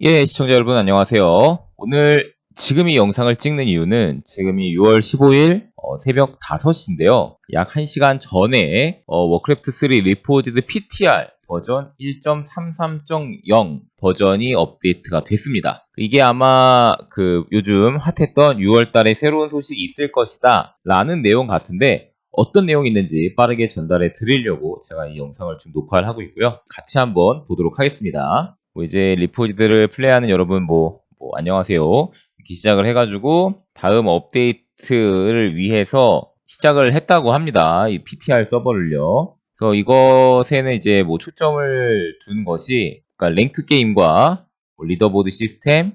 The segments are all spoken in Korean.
예, 시청자 여러분 안녕하세요. 오늘 지금 이 영상을 찍는 이유는 지금이 6월 15일 어, 새벽 5시인데요. 약 1시간 전에 어, 워크래프트 3 리포지드 PTR 버전 1.33.0 버전이 업데이트가 됐습니다. 이게 아마 그 요즘 핫했던 6월 달에 새로운 소식이 있을 것이다 라는 내용 같은데 어떤 내용이 있는지 빠르게 전달해 드리려고 제가 이 영상을 지금 녹화를 하고 있고요. 같이 한번 보도록 하겠습니다. 뭐 이제 리포지드를 플레이하는 여러분 뭐, 뭐 안녕하세요. 이렇게 시작을 해가지고 다음 업데이트를 위해서 시작을 했다고 합니다. 이 PTR 서버를요. 그래서 이것에는 이제 뭐 초점을 둔 것이 그러니까 랭크 게임과 뭐 리더보드 시스템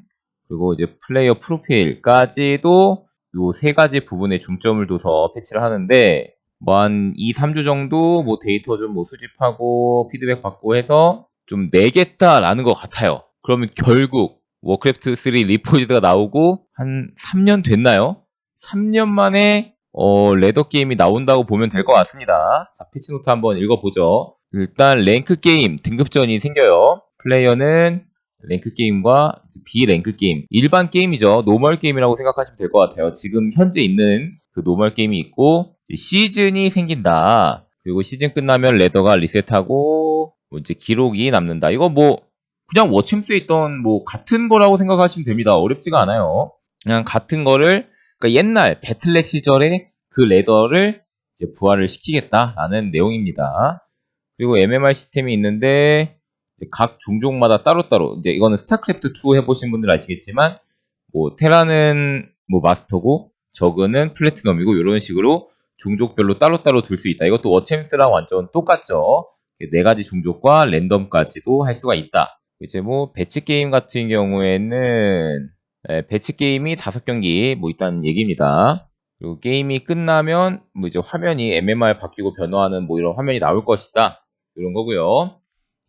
그리고 이제 플레이어 프로필까지도 요세 가지 부분에 중점을 둬서 패치를 하는데 뭐 한 2, 3주 정도 뭐 데이터 좀 뭐 수집하고 피드백 받고 해서 좀 내겠다라는 것 같아요. 그러면 결국 워크래프트 3 리포지드가 나오고 한 3년 됐나요? 3년 만에 어, 레더 게임이 나온다고 보면 될 것 같습니다. 자, 패치 노트 한번 읽어보죠. 일단 랭크 게임 등급전이 생겨요. 플레이어는 랭크 게임과 비랭크 게임, 일반 게임이죠. 노멀 게임이라고 생각하시면 될 것 같아요. 지금 현재 있는 그 노멀 게임이 있고 시즌이 생긴다. 그리고 시즌 끝나면 레더가 리셋하고 뭐 이제 기록이 남는다. 이거 뭐 그냥 워챔스에 있던 뭐 같은 거라고 생각하시면 됩니다. 어렵지가 않아요. 그냥 같은 거를 그러니까 옛날 배틀넷 시절에 그 레더를 이제 부활을 시키겠다라는 내용입니다. 그리고 MMR 시스템이 있는데 각 종족마다 따로따로 이제 이거는 스타크래프트 2 해보신 분들 아시겠지만 뭐 테라는 뭐 마스터고 저그는 플래티넘이고 이런 식으로 종족별로 따로따로 둘 수 있다. 이것도 워챔스랑 완전 똑같죠. 네 가지 종족과 랜덤까지도 할 수가 있다. 이제 뭐 배치 게임 같은 경우에는 예, 배치 게임이 다섯 경기 뭐 있다는 얘기입니다. 그리고 게임이 끝나면 뭐 이제 화면이 MMR 바뀌고 변화하는 뭐 이런 화면이 나올 것이다. 이런 거고요.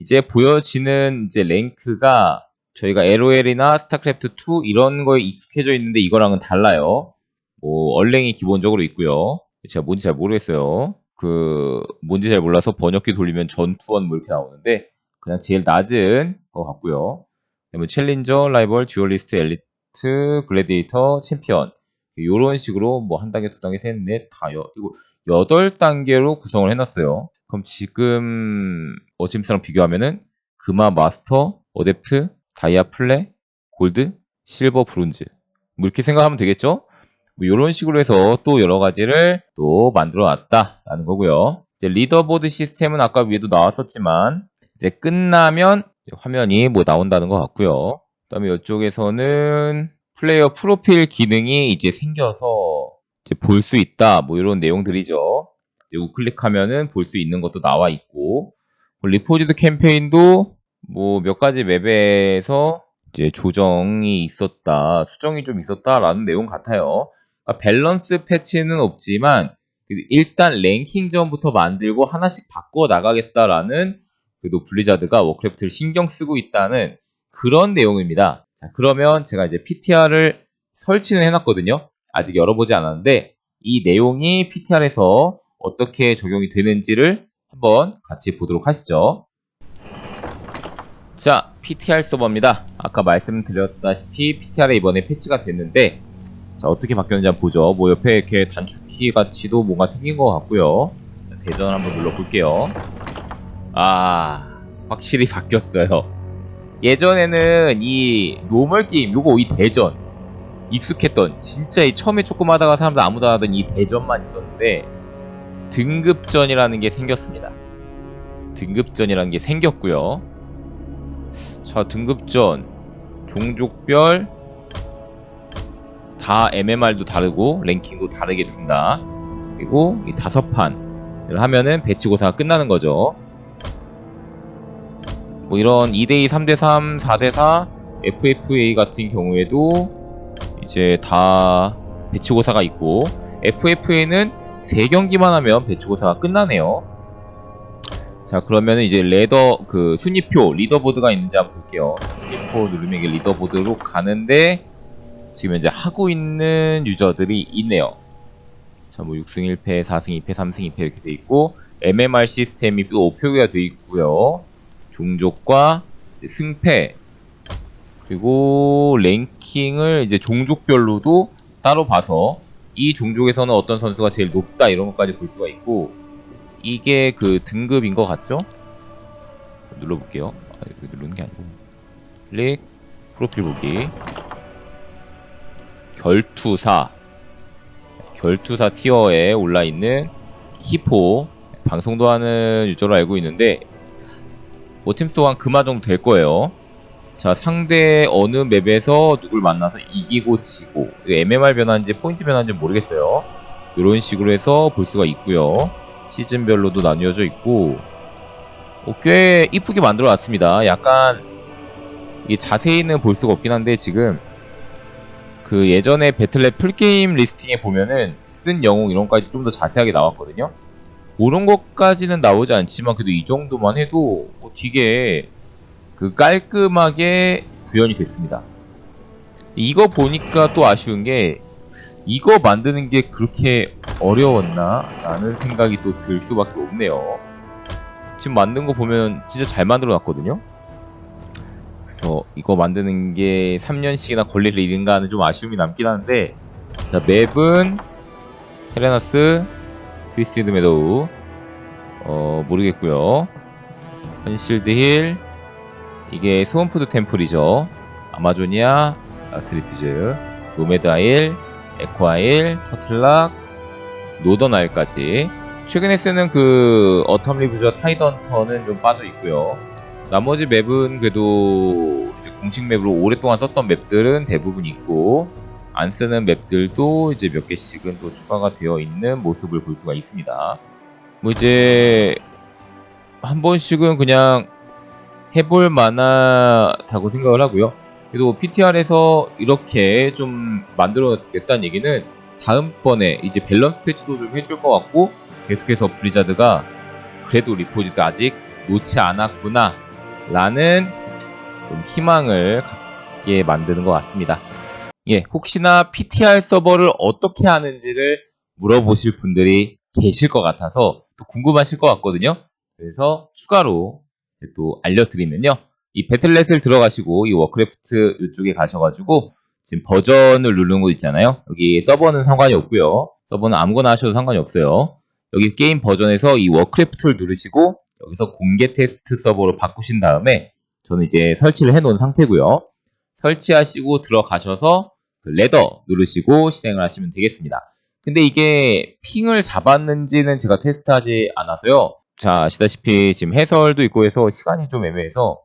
이제 보여지는 이제 랭크가 저희가 LOL이나 스타크래프트 2 이런 거에 익숙해져 있는데 이거랑은 달라요. 뭐 얼랭이 기본적으로 있고요. 제가 뭔지 잘 모르겠어요. 그 뭔지 잘 몰라서 번역기 돌리면 전투원 뭐 이렇게 나오는데 그냥 제일 낮은 것 같고요. 그다음에 챌린저, 라이벌, 듀얼리스트, 엘리트, 글래디에이터, 챔피언 이런 식으로 뭐 한 단계, 두 단계, 셋, 넷, 다 여, 이거 여덟 단계로 구성을 해놨어요. 그럼 지금 어짐스랑 비교하면은 금화, 마스터, 어댑트, 다이아, 플레, 골드, 실버, 브론즈 뭐 이렇게 생각하면 되겠죠? 뭐 이런 식으로 해서 또 여러 가지를 또 만들어 놨다라는 거고요. 이제 리더보드 시스템은 아까 위에도 나왔었지만 이제 끝나면 이제 화면이 뭐 나온다는 것 같고요. 그다음에 이쪽에서는 플레이어 프로필 기능이 이제 생겨서 볼 수 있다 뭐 이런 내용들이죠. 이제 우클릭하면은 볼 수 있는 것도 나와 있고 뭐 리포지드 캠페인도 뭐 몇 가지 맵에서 이제 조정이 있었다, 수정이 좀 있었다라는 내용 같아요. 그러니까 밸런스 패치는 없지만 일단 랭킹전부터 만들고 하나씩 바꿔 나가겠다라는 그래도 블리자드가 워크래프트를 신경 쓰고 있다는 그런 내용입니다. 자, 그러면 제가 이제 PTR을 설치는 해놨거든요. 아직 열어보지 않았는데 이 내용이 PTR에서 어떻게 적용이 되는지를 한번 같이 보도록 하시죠. 자, PTR 서버입니다. 아까 말씀드렸다시피 PTR에 이번에 패치가 됐는데 자, 어떻게 바뀌었는지 한번 보죠. 뭐 옆에 이렇게 단축키 같이도 뭔가 생긴 것 같고요. 자, 대전 한번 눌러볼게요. 아, 확실히 바뀌었어요. 예전에는 이 노멀 게임, 요거 이 대전 익숙했던 진짜 이 처음에 조금 하다가 사람들 아무도 안 하던 이 대전만 있었는데 등급전이라는 게 생겼습니다. 등급전이라는 게 생겼고요. 자, 등급전 종족별 다 MMR도 다르고 랭킹도 다르게 둔다. 그리고 이 다섯 판을 하면은 배치고사가 끝나는 거죠. 뭐 이런 2대2, 3대3, 4대4, FFA 같은 경우에도 이제 다 배치고사가 있고 FFA는 3경기만 하면 배치고사가 끝나네요. 자 그러면 이제 레더 그 순위표 리더보드가 있는지 한번 볼게요. 순위표 누르면 이게 리더보드로 가는데 지금 이제 하고 있는 유저들이 있네요. 자, 뭐 6승 1패, 4승 2패, 3승 2패 이렇게 돼 있고 MMR 시스템이 또 표기가 돼 있고요. 종족과 승패 그리고 랭킹을 이제 종족별로도 따로 봐서 이 종족에서는 어떤 선수가 제일 높다 이런 것까지 볼 수가 있고 이게 그 등급인 것 같죠? 눌러볼게요. 아, 누르는 게 아니고 클릭 프로필 보기 결투사 결투사 티어에 올라 있는 히포 방송도 하는 유저로 알고 있는데 뭐 팀스토어 한 그마 정도 될 거예요. 자 상대 어느 맵에서 누굴 만나서 이기고 지고 이거 MMR 변화인지 포인트 변화인지 모르겠어요. 이런 식으로 해서 볼 수가 있고요. 시즌별로도 나뉘어져 있고 어, 꽤 이쁘게 만들어 놨습니다. 약간 자세히는 볼 수가 없긴 한데 지금 그 예전에 배틀넷 풀게임 리스팅에 보면은 쓴 영웅 이런 것까지 좀 더 자세하게 나왔거든요. 그런 것까지는 나오지 않지만 그래도 이 정도만 해도 뭐 되게 그 깔끔하게 구현이 됐습니다. 이거 보니까 또 아쉬운 게 이거 만드는 게 그렇게 어려웠나? 라는 생각이 또 들 수밖에 없네요. 지금 만든 거 보면 진짜 잘 만들어 놨거든요? 저 이거 만드는 게 3년씩이나 걸릴 일인가 하는 좀 아쉬움이 남긴 하는데 자 맵은 헤레나스 트위스티드 메도우 어 모르겠고요. 헌실드 힐 이게 스원푸드 템플이죠. 아마조니아 아스리피즈 노메드 아일 에코 아일 터틀락 노던 아일까지. 최근에 쓰는 그 어텀 리브즈와 타이던터는 좀 빠져 있고요 나머지 맵은 그래도 공식 맵으로 오랫동안 썼던 맵들은 대부분 있고 안 쓰는 맵들도 이제 몇 개씩은 또 추가가 되어 있는 모습을 볼 수가 있습니다. 뭐 이제 한 번씩은 그냥 해볼 만하다고 생각을 하고요. 그래도 PTR에서 이렇게 좀 만들어냈다는 얘기는 다음번에 이제 밸런스 패치도 좀 해줄 것 같고 계속해서 블리자드가 그래도 리포지드 아직 놓지 않았구나 라는 좀 희망을 갖게 만드는 것 같습니다. 예, 혹시나 PTR 서버를 어떻게 하는지를 물어보실 분들이 계실 것 같아서 또 궁금하실 것 같거든요. 그래서 추가로 또 알려드리면요. 이 배틀넷을 들어가시고 이 워크래프트 이쪽에 가셔가지고 지금 버전을 누르는 거 있잖아요. 여기 서버는 상관이 없고요. 서버는 아무거나 하셔도 상관이 없어요. 여기 게임 버전에서 이 워크래프트를 누르시고 여기서 공개 테스트 서버로 바꾸신 다음에 저는 이제 설치를 해 놓은 상태고요. 설치하시고 들어가셔서 그 레더 누르시고 실행을 하시면 되겠습니다. 근데 이게 핑을 잡았는지는 제가 테스트하지 않아서요. 자, 아시다시피 지금 해설도 있고 해서 시간이 좀 애매해서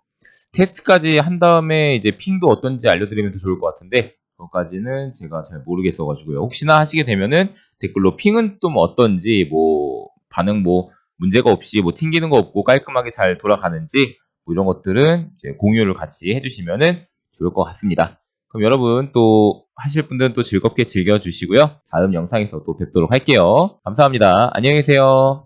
테스트까지 한 다음에 이제 핑도 어떤지 알려드리면 더 좋을 것 같은데 그것까지는 제가 잘 모르겠어가지고요. 혹시나 하시게 되면은 댓글로 핑은 좀 어떤지 뭐 반응 뭐 문제가 없이 뭐 튕기는 거 없고 깔끔하게 잘 돌아가는지 뭐 이런 것들은 이제 공유를 같이 해주시면은 좋을 것 같습니다. 그럼 여러분 또 하실 분들은 또 즐겁게 즐겨주시고요. 다음 영상에서 또 뵙도록 할게요. 감사합니다. 안녕히 계세요.